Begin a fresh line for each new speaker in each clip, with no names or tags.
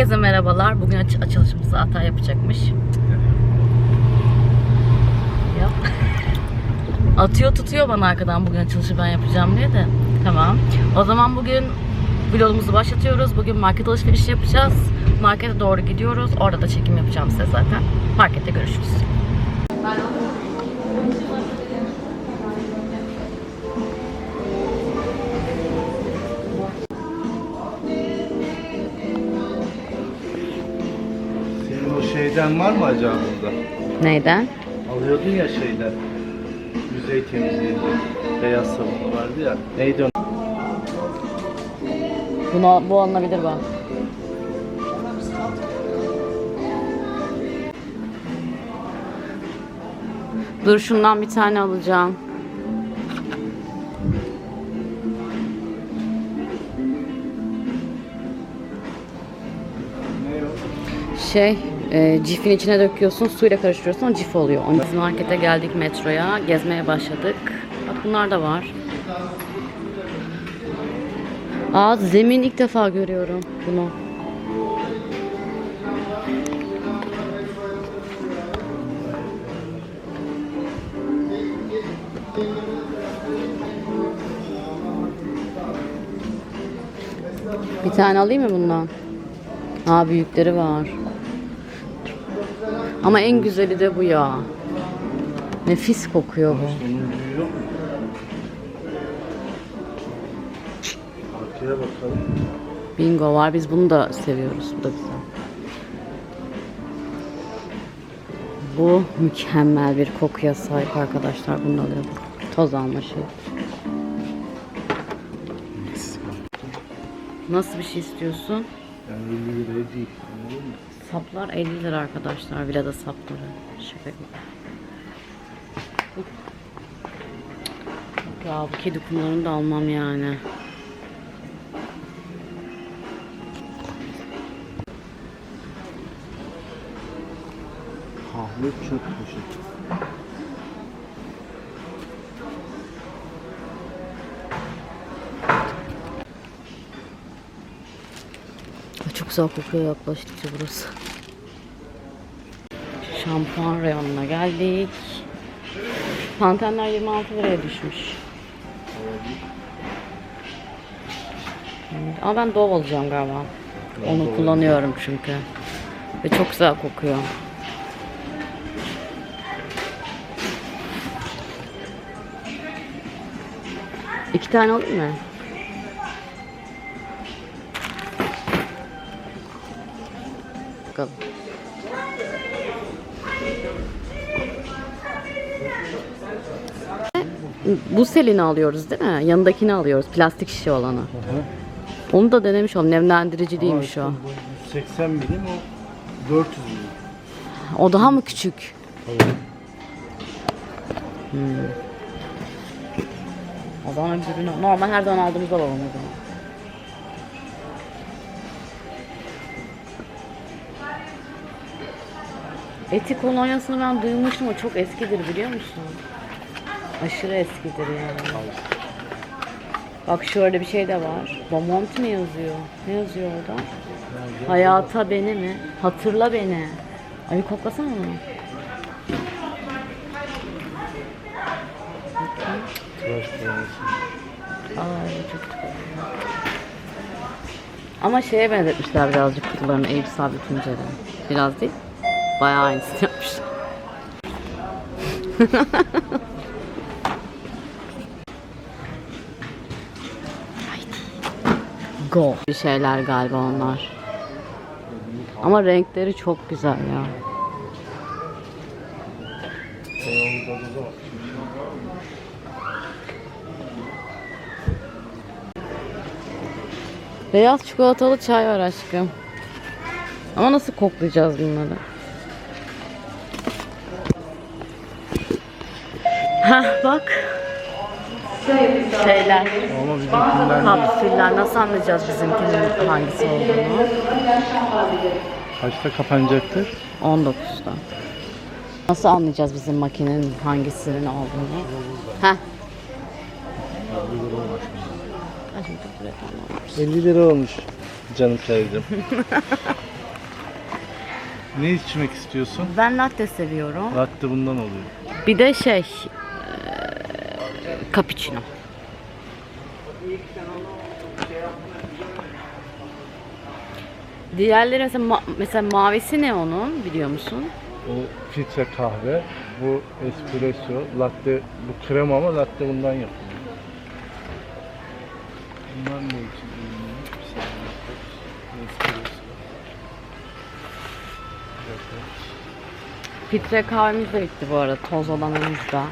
Herkese merhabalar. Bugün aç- açılışımızı hata yapacakmış. Yap. Atıyor tutuyor bana arkadan bugün açılışı ben yapacağım diye de. Tamam. O zaman bugün vlogumuzu başlatıyoruz. Bugün market alışverişi yapacağız. Markete doğru gidiyoruz. Orada da çekim yapacağım size zaten. Markette görüşürüz.
Senin şeyden var mı acaba burada?
Neyden?
Alıyordun ya şeyler. Yüzey temizleyici. Beyaz sabun vardı ya. Neydi o?
Buna, bu alınabilir bak. Dur şundan bir tane alacağım. Şey, e, cifin içine döküyorsun, suyla karıştırıyorsun, o cif oluyor. Biz markete geldik metroya, gezmeye başladık. Bak bunlar da var. Aa zemin ilk defa görüyorum bunu. Bir tane alayım mı bundan? Aa büyükleri var. Ama en güzeli de bu ya. Nefis kokuyor bu. Bingo var. Biz bunu da seviyoruz. Bu da güzel. Bu mükemmel bir kokuya sahip arkadaşlar. Bunu da alıyorum. Toz alma şey. Nasıl bir şey istiyorsun?
Yani 50 liraya değil. Anladın mı?
Saplar 50 lira arkadaşlar. Vilada sapları. Şaka gibi. Ya bu kedi kumlarını da almam yani.
Kahve çöp poşeti.
Güzel kokuyor yaklaştıkça burası. Şampuan reyonuna geldik. Pantenler 26 liraya düşmüş. Evet, Ama ben Dove alacağım galiba. Onu kullanıyorum çünkü. Ve çok güzel kokuyor. İki tane alayım mı? Bakalım. Bu Selin'i alıyoruz değil mi? Yanındakini alıyoruz. Plastik şişe olanı. Onu da denemiş oldum. Nemlendirici değilmiş o.
180 milim o 400 milim.
O daha mı küçük? Hmm. O zaman öbürünü normal her zaman aldığımız alalım o zaman. Eti kolonyasını ben duymuştum o çok eskidir biliyor musun? Aşırı eskidir yani. Bak şöyle bir şey de var. Beaumont mi yazıyor? Ne yazıyor orada? Hayata beni mi? Hatırla beni. Ay koklasana
boyası.
Ay çok. Ama şeye benzetmişler birazcık kutularını Eyüp Sabri Tuncer'e. Biraz değil. Bayağı aynısını yapmışlar. Go. Bir şeyler galiba onlar. Ama renkleri çok güzel ya. Beyaz çikolatalı çay var aşkım. Ama nasıl koklayacağız bunları? Hah bak. Şeyler, kapsüller nasıl anlayacağız bizimkinin hangisi olduğunu?
kaçta kapanacaktır?
19'da. Nasıl anlayacağız bizim makinenin hangisinin olduğunu? Heh. Ay, çok güzel reklam olmuş.
50 lira olmuş canım teyzem. Ne içmek istiyorsun?
Ben latte seviyorum.
Latte bundan oluyor.
Bir de şey, cappuccino. Diğerleri mesela, ma- mesela mavisi ne onun biliyor musun?
O filtre kahve, bu espresso, latte, bu krema ama latte bundan yapılıyor. Bunlar ne için? ürünler? Bir saniye. Espresso. Bir dakika.
Filtre kahvemiz de bitti bu arada toz olanımız da.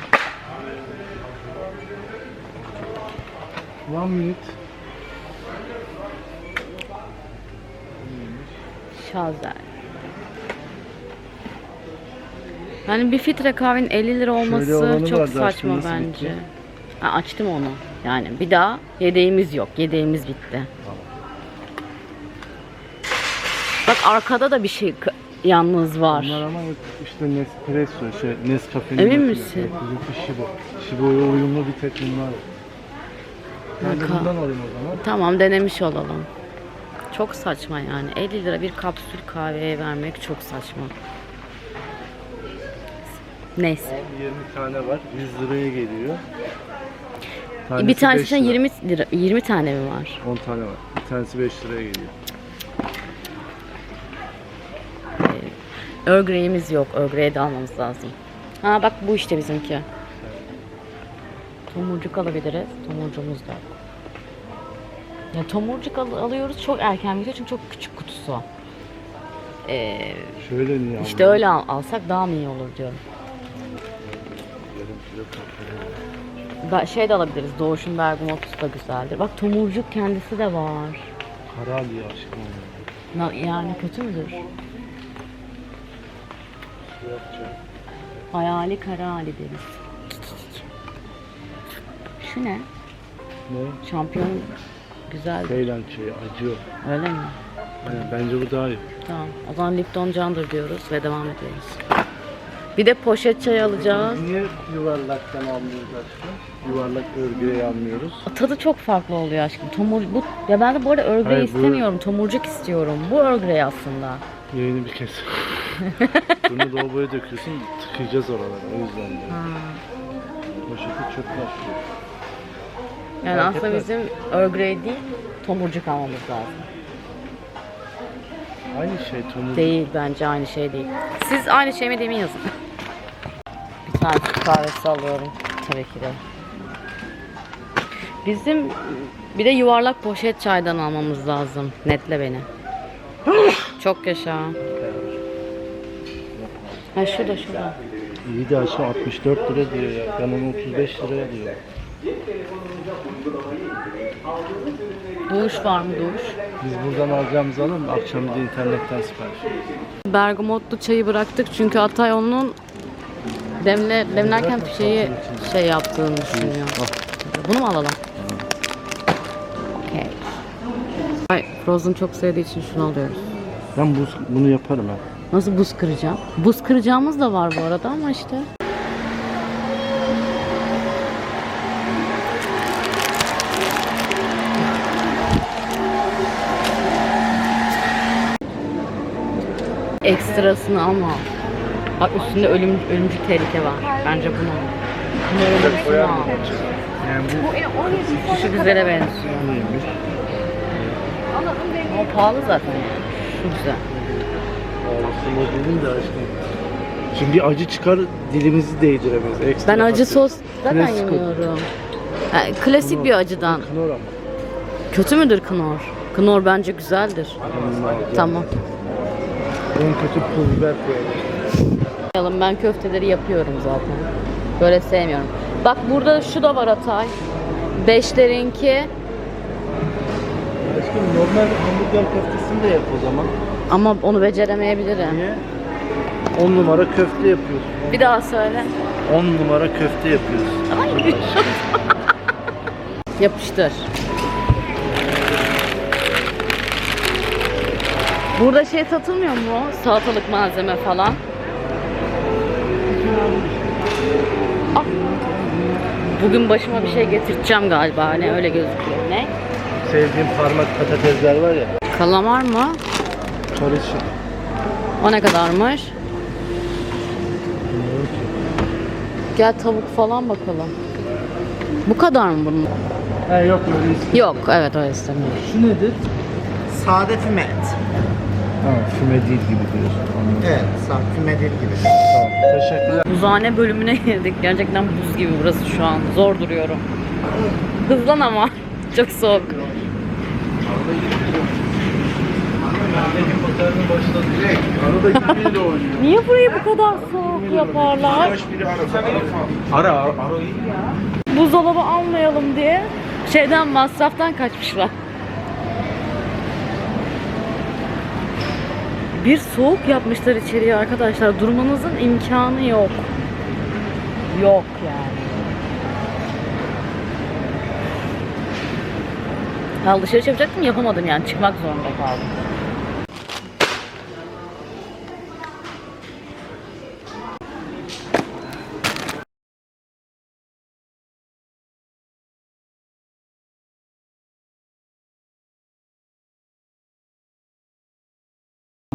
One minute.
Şazel. Yani bir filtre kahvenin 50 lira olması çok
vardı, açtın,
saçma
nasıl
bence. Ha, açtım onu. Yani bir daha yedeğimiz yok. Yedeğimiz bitti. Bak arkada da bir şey k- yalnız var.
Bunlar ama işte Nespresso, şey, Nescafe'nin
Emin
yapıyor.
misin?
Yok, Bizimki Shibo. Shibo'ya uyumlu bir tek bunlar var. Ben de bundan alayım o zaman.
Tamam denemiş olalım. Çok saçma yani. 50 lira bir kapsül kahveye vermek çok saçma. Neyse.
20 tane var. 100 liraya geliyor.
bir
beş
tanesine
lira.
20 lira 20 tane mi var?
10 tane var. Bir tanesi 5 liraya geliyor.
Earl Grey'imiz yok. Earl de almamız lazım. Ha bak bu işte bizimki. Tomurcuk alabiliriz. Tomurcuğumuz da yok. Ya tomurcuk al- alıyoruz çok erken bitiyor çünkü çok küçük kutusu. Ee,
Şöyle niye
işte öyle al- alsak daha mı iyi olur diyorum. Da, şey de alabiliriz. Doğuş'un bergamotusu da güzeldir. Bak tomurcuk kendisi de var.
Karali aşkım.
Na- yani kötü müdür? Hayali kara hali deriz. Şu ne?
Ne?
Şampiyon güzel.
Ceylan çayı acıyor.
Öyle mi?
Yani bence bu daha iyi.
Tamam. O zaman Lipton candır diyoruz ve devam ediyoruz. Bir de poşet çay alacağız.
Niye yuvarlaktan almıyoruz aşkım? Yuvarlak örgüye almıyoruz.
Tadı çok farklı oluyor aşkım. Tomur bu ya ben de bu arada Grey
Hayır, bu-
istemiyorum. Tomurcuk istiyorum. Bu Grey aslında.
Yayını bir kez. Bunu lavaboya döküyorsun, tıkayacağız oralara. O yüzden de. Poşeti çöpe atıyor.
Yani
Fark
aslında
etmez.
bizim Earl Grey değil, tomurcuk almamız lazım.
Aynı şey tomurcuk.
Değil bence aynı şey değil. Siz aynı şey mi mi yazın. Bir tane Türk kahvesi alıyorum tabii ki de. Bizim bir de yuvarlak poşet çaydan almamız lazım. Netle beni. Çok yaşa. Ha şurada şurada.
İyi de aşkım 64 lira diyor ya. Ben onu 35 liraya diyor.
Duş var mı duş?
Biz buradan alacağımızı alalım. Akşam bir de internetten sipariş.
Bergamotlu çayı bıraktık çünkü Atay onun demle, demlerken şeyi şey yaptığını düşünüyor. Bunu mu alalım? Okey. Ay Frozen çok sevdiği için şunu alıyoruz.
Ben bu, bunu yaparım ha.
Nasıl buz kıracağım? Buz kıracağımız da var bu arada ama işte. Ekstrasını alma. Bak üstünde ölüm, ölümcül tehlike var. Bence bunu al. Bunu al.
Yani bu
Şu güzele benziyor. Ama pahalı zaten yani. Şu güzel.
Aslında dedim de aşkım. Şimdi acı çıkar dilimizi değdiremeyiz. Ekstra
Ben acı sos zaten
Klasik o.
yemiyorum. Ha, klasik bir acıdan.
Knor ama.
Kötü müdür Knorr? Knorr bence güzeldir. Tamam.
En kötü pul biber koyalım.
Ben köfteleri yapıyorum zaten. Böyle sevmiyorum. Bak burada şu da var Atay. Beşlerinki
Aşkım normal hamburger köftesini de yap o zaman.
ama onu beceremeyebilirim.
Niye? 10 numara köfte yapıyorsun.
Bir daha söyle.
10 numara köfte yapıyorsun.
Ay. Yapıştır. Burada şey satılmıyor mu? Salatalık malzeme falan. Ah. Bugün başıma bir şey getireceğim galiba. Hani öyle gözüküyor. Ne?
Sevdiğim parmak patatesler var ya.
Kalamar mı?
Karışık.
O ne kadarmış? Gel tavuk falan bakalım. Bu kadar mı bunun?
He yok öyle.
Yok, evet öyle istemiyorum.
Şu nedir?
Sade füme
Ha füme değil gibi diyorsun. Anladım.
Evet, sade füme değil gibi.
Tamam. Teşekkürler.
Buzhane bölümüne girdik. Gerçekten buz gibi burası şu an. Zor duruyorum. Hızlan ama. Çok soğuk. Niye burayı bu kadar soğuk yaparlar?
Ara ara.
Buzdolabı almayalım diye şeyden masraftan kaçmışlar. Bir soğuk yapmışlar içeriye arkadaşlar. Durmanızın imkanı yok. Yok yani. Alışveriş yapacaktım yapamadım yani çıkmak zorunda kaldım.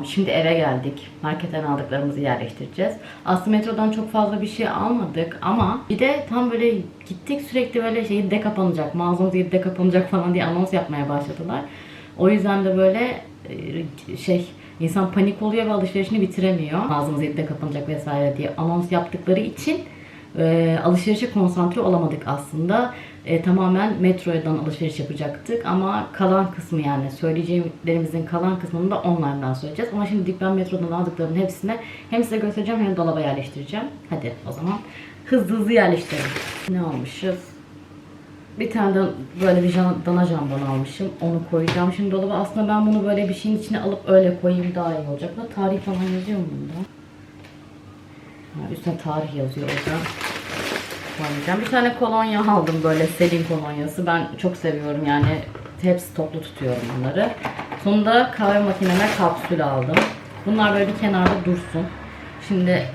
Şimdi eve geldik. Marketten aldıklarımızı yerleştireceğiz. Aslında metrodan çok fazla bir şey almadık ama bir de tam böyle gittik sürekli böyle şey de kapanacak, mağazamız 7'de kapanacak falan diye anons yapmaya başladılar. O yüzden de böyle e, şey insan panik oluyor ve alışverişini bitiremiyor. Mağazamız 7'de kapanacak vesaire diye anons yaptıkları için e, alışverişe konsantre olamadık aslında. E, tamamen metrodan alışveriş yapacaktık ama kalan kısmı yani söyleyeceğimlerimizin kalan kısmını da online'dan söyleyeceğiz. Ama şimdi ben metrodan aldıklarımın hepsini hem size göstereceğim hem dolaba yerleştireceğim. Hadi o zaman hızlı hızlı yerleştirelim. Ne almışız? Bir tane de böyle bir jan- dana jambon almışım. Onu koyacağım şimdi dolaba. Aslında ben bunu böyle bir şeyin içine alıp öyle koyayım daha iyi olacak. Da tarih falan yazıyor mu bunda? Ha, üstüne tarih yazıyor o yüzden koymayacağım. Bir tane kolonya aldım böyle Selin kolonyası. Ben çok seviyorum yani. Hep stoklu tutuyorum bunları. Sonunda kahve makineme kapsül aldım. Bunlar böyle bir kenarda dursun. Şimdi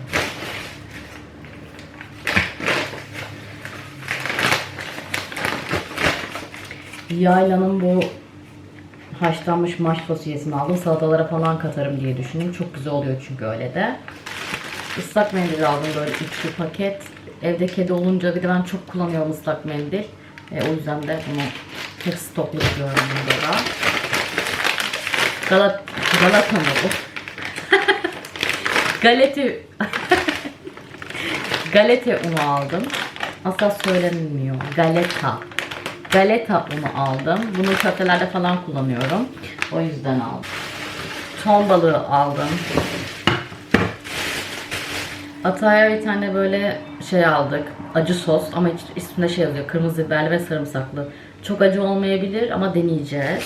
Yayla'nın bu haşlanmış maş fasulyesini aldım. Salatalara falan katarım diye düşündüm. Çok güzel oluyor çünkü öyle de. Islak mendil aldım böyle üçlü paket. Evde kedi olunca bir de ben çok kullanıyorum ıslak mendil. E, o yüzden de bunu hep stoklu tutuyorum burada da. Galat Galata mı bu? Galeti Galete unu aldım. Asla söylenmiyor. Galeta. Galeta unu aldım. Bunu köftelerde falan kullanıyorum. O yüzden aldım. Ton balığı aldım. Ataya bir tane böyle şey aldık. Acı sos ama üstünde şey yazıyor. Kırmızı biberli ve sarımsaklı. Çok acı olmayabilir ama deneyeceğiz.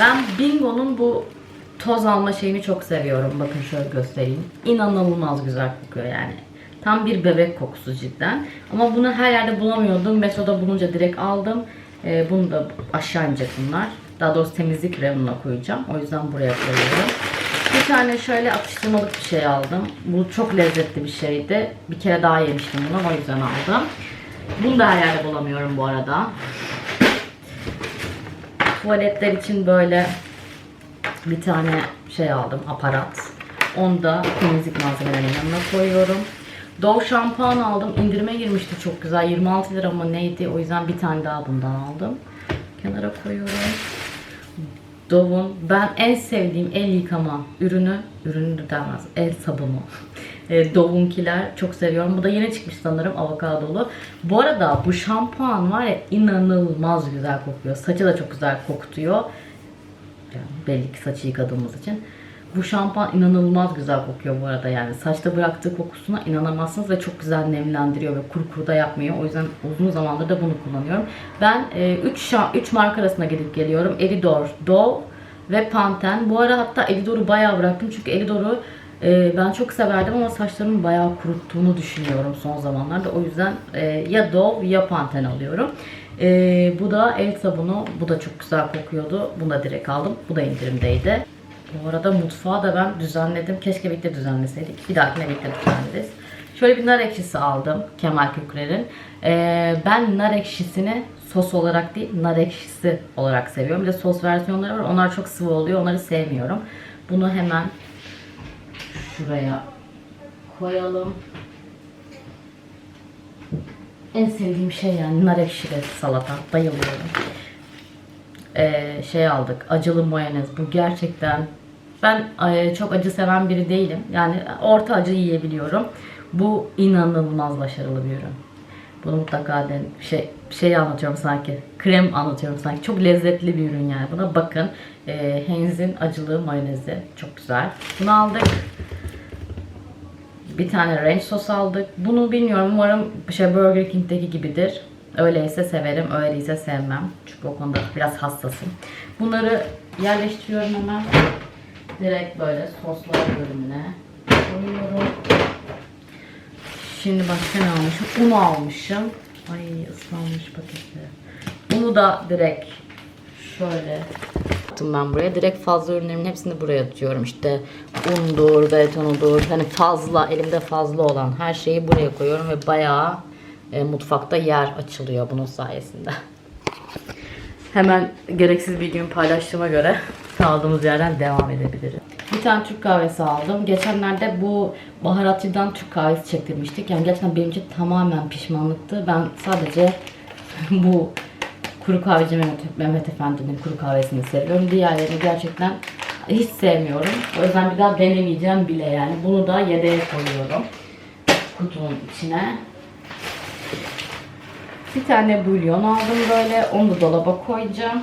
Ben Bingo'nun bu toz alma şeyini çok seviyorum. Bakın şöyle göstereyim. İnanılmaz güzel kokuyor yani. Tam bir bebek kokusu cidden. Ama bunu her yerde bulamıyordum. Metroda bulunca direkt aldım. Ee, bunu da aşağı inecek bunlar. Daha doğrusu temizlik reyonuna koyacağım. O yüzden buraya koyuyorum. Bir tane şöyle atıştırmalık bir şey aldım. Bu çok lezzetli bir şeydi. Bir kere daha yemiştim bunu. O yüzden aldım. Bunu da her yerde bulamıyorum bu arada. Tuvaletler için böyle bir tane şey aldım aparat. Onu da temizlik malzemelerinin yanına koyuyorum. Dove şampuan aldım. İndirime girmişti çok güzel. 26 lira mı neydi? O yüzden bir tane daha bundan aldım. Kenara koyuyorum. Dove'un ben en sevdiğim el yıkama ürünü, ürünü de denmez, el sabunu. E, Dove'unkiler çok seviyorum. Bu da yeni çıkmış sanırım avokadolu. Bu arada bu şampuan var ya inanılmaz güzel kokuyor. Saçı da çok güzel kokutuyor. Yani belli ki saçı yıkadığımız için. Bu şampuan inanılmaz güzel kokuyor bu arada yani. Saçta bıraktığı kokusuna inanamazsınız ve çok güzel nemlendiriyor ve kuru kuru da yapmıyor. O yüzden uzun zamandır da bunu kullanıyorum. Ben 3 3 marka arasında gidip geliyorum. Elidor, Dove ve Pantene. Bu ara hatta Elidor'u bayağı bıraktım çünkü Elidor'u e, ben çok severdim ama saçlarımı bayağı kuruttuğunu düşünüyorum son zamanlarda. O yüzden e, ya Dove ya Pantene alıyorum. E, bu da el sabunu. Bu da çok güzel kokuyordu. Bunu da direkt aldım. Bu da indirimdeydi. Bu arada mutfağı da ben düzenledim. Keşke birlikte düzenleseydik. Bir dahakine birlikte düzenleriz. Şöyle bir nar ekşisi aldım Kemal Kükler'in. Ee, ben nar ekşisini sos olarak değil nar ekşisi olarak seviyorum. Bir de sos versiyonları var. Onlar çok sıvı oluyor. Onları sevmiyorum. Bunu hemen şuraya koyalım. En sevdiğim şey yani nar ekşili salata. Bayılıyorum. Ee, şey aldık. Acılı mayonez. Bu gerçekten ben e, çok acı seven biri değilim. Yani orta acı yiyebiliyorum. Bu inanılmaz başarılı bir ürün. Bunu mutlaka den şey şey anlatıyorum sanki. Krem anlatıyorum sanki. Çok lezzetli bir ürün yani. Buna bakın. Ee, Heinz'in acılı mayonezi çok güzel. Bunu aldık. Bir tane ranch sos aldık. Bunu bilmiyorum. Umarım şey Burger King'deki gibidir. Öyleyse severim, öyleyse sevmem. Çünkü o konuda biraz hassasım. Bunları yerleştiriyorum hemen. Direkt böyle soslar bölümüne koyuyorum. Şimdi başka ne almışım? Un almışım. Ay ıslanmış paketi. Unu da direkt şöyle attım ben buraya. Direkt fazla ürünlerimin hepsini buraya atıyorum. İşte undur, betonudur. Hani fazla, elimde fazla olan her şeyi buraya koyuyorum ve bayağı e, mutfakta yer açılıyor bunun sayesinde. Hemen gereksiz bilgimi paylaştığıma göre kaldığımız yerden devam edebilirim. Bir tane Türk kahvesi aldım. Geçenlerde bu baharatçıdan Türk kahvesi çektirmiştik. Yani gerçekten benim için tamamen pişmanlıktı. Ben sadece bu kuru kahveci Mehmet, Mehmet Efendi'nin kuru kahvesini seviyorum. Diğerlerini gerçekten hiç sevmiyorum. O yüzden bir daha denemeyeceğim bile yani. Bunu da yedeğe koyuyorum. Kutunun içine. Bir tane bulyon aldım böyle. Onu da dolaba koyacağım.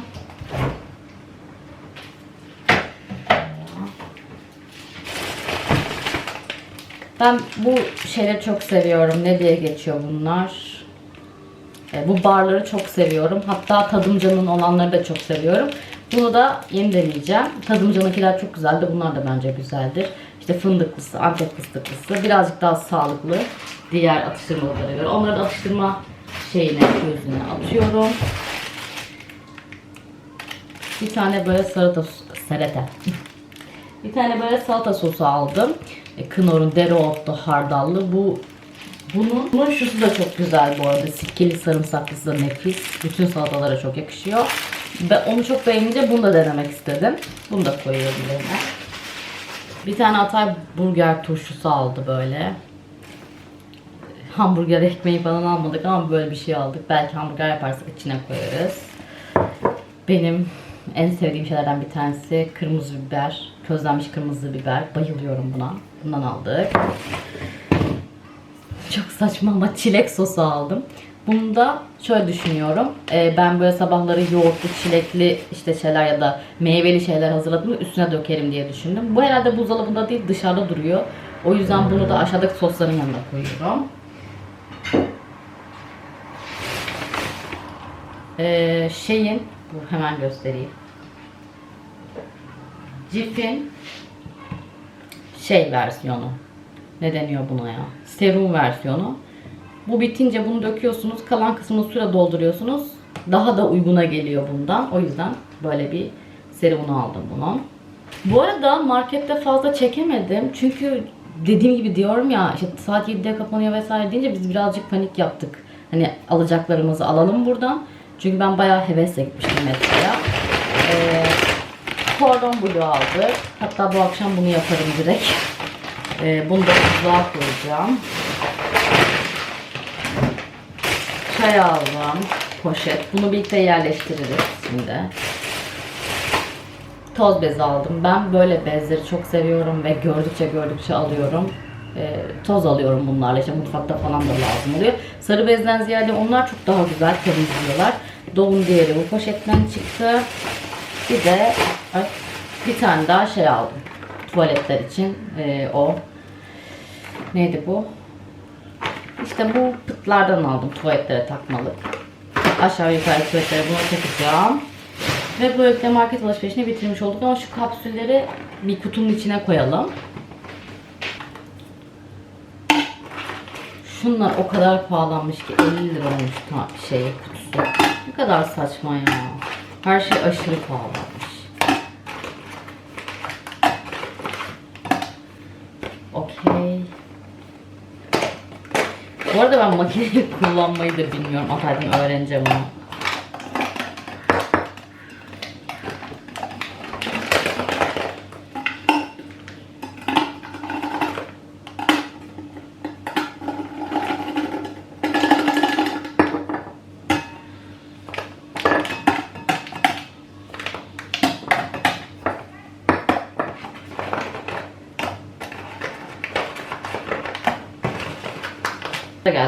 Ben bu şeyleri çok seviyorum. Ne diye geçiyor bunlar? E, bu barları çok seviyorum. Hatta tadımcanın olanları da çok seviyorum. Bunu da yeni deneyeceğim. Tadımcanınkiler çok güzeldi. Bunlar da bence güzeldir. İşte fındıklısı, antep fıstıklısı. Birazcık daha sağlıklı diğer atıştırmalara göre. Onları da atıştırma şeyine, gözüne atıyorum. Bir tane böyle salata, salata. Bir tane böyle salata sosu aldım. E, Knorr'un dereotlu hardallı. Bu bunun, bunun şusu da çok güzel bu arada. Sirkeli sarımsaklısı da nefis. Bütün salatalara çok yakışıyor. Ve onu çok beğenince bunu da denemek istedim. Bunu da koyuyorum üzerine. Bir tane Hatay burger turşusu aldı böyle. Hamburger ekmeği falan almadık ama böyle bir şey aldık. Belki hamburger yaparsak içine koyarız. Benim en sevdiğim şeylerden bir tanesi kırmızı biber. Közlenmiş kırmızı biber. Bayılıyorum buna. Bundan aldık. Çok saçma ama çilek sosu aldım. Bunu da şöyle düşünüyorum. Ee, ben böyle sabahları yoğurtlu, çilekli işte şeyler ya da meyveli şeyler hazırladım üstüne dökerim diye düşündüm. Bu herhalde buzdolabında değil dışarıda duruyor. O yüzden bunu da aşağıdaki sosların yanına koyuyorum. Ee, şeyin, bu hemen göstereyim. Cif'in şey versiyonu. Ne deniyor buna ya? Serum versiyonu. Bu bitince bunu döküyorsunuz. Kalan kısmını suyla dolduruyorsunuz. Daha da uyguna geliyor bundan. O yüzden böyle bir serumunu aldım bunun. Bu arada markette fazla çekemedim. Çünkü dediğim gibi diyorum ya işte saat 7'de kapanıyor vesaire deyince biz birazcık panik yaptık. Hani alacaklarımızı alalım buradan. Çünkü ben bayağı hevesle gitmiştim metroya. Ee, Cordon bleu aldık. Hatta bu akşam bunu yaparım direkt. Ee, bunu da buzluğa koyacağım. Çay aldım. Poşet. Bunu birlikte yerleştiririz şimdi. Toz bez aldım. Ben böyle bezleri çok seviyorum ve gördükçe gördükçe alıyorum. Ee, toz alıyorum bunlarla. İşte mutfakta falan da lazım oluyor. Sarı bezden ziyade onlar çok daha güzel temizliyorlar. Doğum diğeri bu poşetten çıktı. Bir de bir tane daha şey aldım. Tuvaletler için Ee, o. Neydi bu? İşte bu pıtlardan aldım tuvaletlere takmalı. Aşağı yukarı tuvaletlere bunu takacağım. Ve böylelikle market alışverişini bitirmiş olduk ama şu kapsülleri bir kutunun içine koyalım. Şunlar o kadar pahalanmış ki 50 lira olmuş ta şey kutusu. Ne kadar saçma ya. Her şey aşırı pahalanmış. Okey. Bu arada ben makineyi kullanmayı da bilmiyorum. Atay'dan öğreneceğim onu.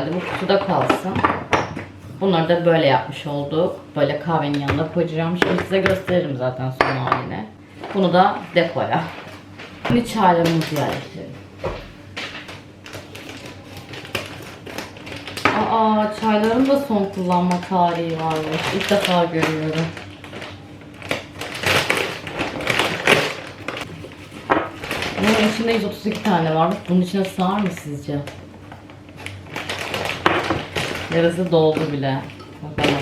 Geldi. Bu kutuda kalsın. Bunları da böyle yapmış olduk. Böyle kahvenin yanına koyacağım. Şimdi size gösteririm zaten son halini. Bunu da dekoya. Şimdi çaylarımızı yerleştirelim. Aa çayların da son kullanma tarihi varmış. İlk defa görüyorum. Bunun içinde 132 tane var. Bunun içine sığar mı sizce? Yarısı doldu bile. Bakalım.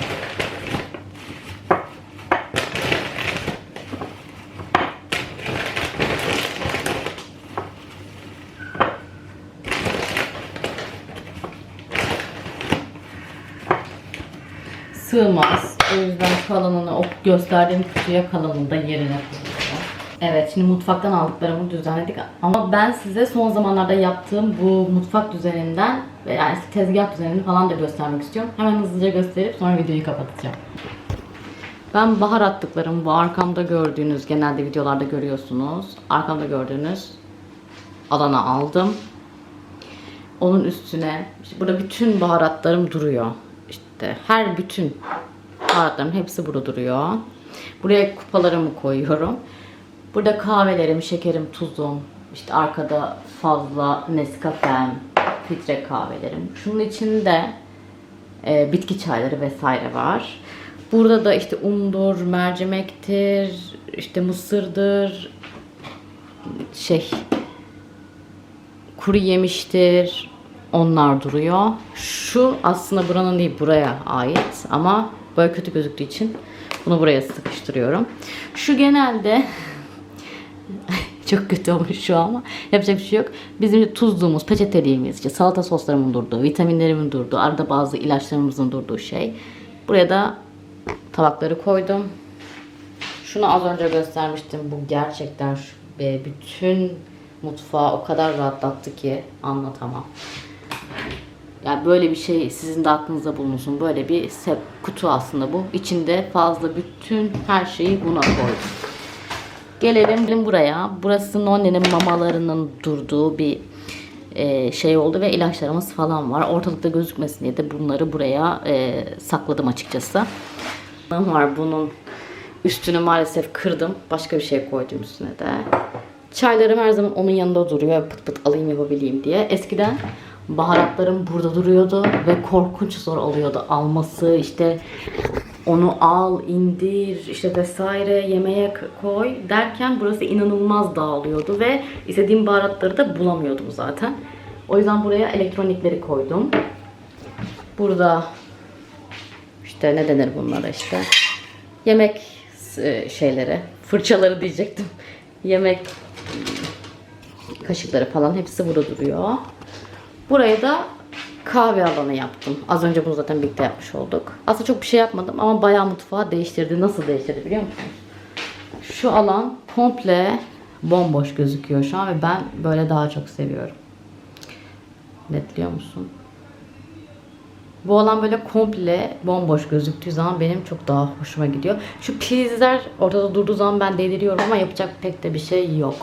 Sığmaz. O yüzden kalanını o gösterdiğim kutuya kalanını da yerine koyacağım. Evet şimdi mutfaktan aldıklarımı düzenledik ama ben size son zamanlarda yaptığım bu mutfak düzeninden yani tezgah düzenini falan da göstermek istiyorum. Hemen hızlıca gösterip sonra videoyu kapatacağım. Ben baharatlıklarımı bu arkamda gördüğünüz genelde videolarda görüyorsunuz. Arkamda gördüğünüz alana aldım. Onun üstüne işte burada bütün baharatlarım duruyor. İşte her bütün baharatların hepsi burada duruyor. Buraya kupalarımı koyuyorum. Burada kahvelerim, şekerim, tuzum, işte arkada fazla Nescafe'm, filtre kahvelerim. Şunun içinde e, bitki çayları vesaire var. Burada da işte undur, mercimektir, işte mısırdır, şey kuru yemiştir. Onlar duruyor. Şu aslında buranın değil buraya ait ama böyle kötü gözüktüğü için bunu buraya sıkıştırıyorum. Şu genelde çok kötü olmuş şu ama yapacak bir şey yok. Bizim tuzluğumuz, peçeteliğimiz, işte salata soslarımın durduğu, vitaminlerimin durduğu, arada bazı ilaçlarımızın durduğu şey. Buraya da tabakları koydum. Şunu az önce göstermiştim. Bu gerçekten şu, bütün mutfağı o kadar rahatlattı ki anlatamam. Yani böyle bir şey sizin de aklınızda bulunsun. Böyle bir kutu aslında bu. İçinde fazla bütün her şeyi buna koydum. Gelelim buraya. Burası Nonne'nin mamalarının durduğu bir e, şey oldu ve ilaçlarımız falan var. Ortalıkta gözükmesin diye de bunları buraya e, sakladım açıkçası. Var bunun üstünü maalesef kırdım. Başka bir şey koydum üstüne de. Çaylarım her zaman onun yanında duruyor. Pıt pıt alayım yapabileyim diye. Eskiden baharatlarım burada duruyordu ve korkunç zor oluyordu alması işte onu al indir işte vesaire yemeğe koy derken burası inanılmaz dağılıyordu ve istediğim baharatları da bulamıyordum zaten. O yüzden buraya elektronikleri koydum. Burada işte ne denir bunlara işte yemek e, şeyleri fırçaları diyecektim. Yemek kaşıkları falan hepsi burada duruyor. Buraya da kahve alanı yaptım. Az önce bunu zaten birlikte yapmış olduk. Aslında çok bir şey yapmadım ama bayağı mutfağı değiştirdi. Nasıl değiştirdi biliyor musunuz? Şu alan komple bomboş gözüküyor şu an ve ben böyle daha çok seviyorum. Netliyor musun? Bu alan böyle komple bomboş gözüktüğü zaman benim çok daha hoşuma gidiyor. Şu prizler ortada durduğu zaman ben deliriyorum ama yapacak pek de bir şey yok.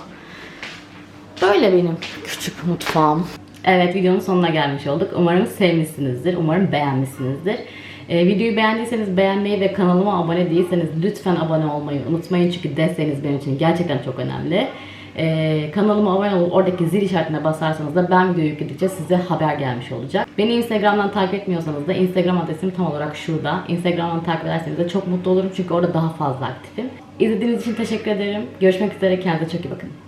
Böyle benim küçük mutfağım. Evet videonun sonuna gelmiş olduk. Umarım sevmişsinizdir. Umarım beğenmişsinizdir. Ee, videoyu beğendiyseniz beğenmeyi ve kanalıma abone değilseniz lütfen abone olmayı unutmayın. Çünkü desteğiniz benim için gerçekten çok önemli. Ee, kanalıma abone olup oradaki zil işaretine basarsanız da ben video yükledikçe size haber gelmiş olacak. Beni Instagram'dan takip etmiyorsanız da Instagram adresim tam olarak şurada. Instagram'dan takip ederseniz de çok mutlu olurum çünkü orada daha fazla aktifim. İzlediğiniz için teşekkür ederim. Görüşmek üzere. Kendinize çok iyi bakın.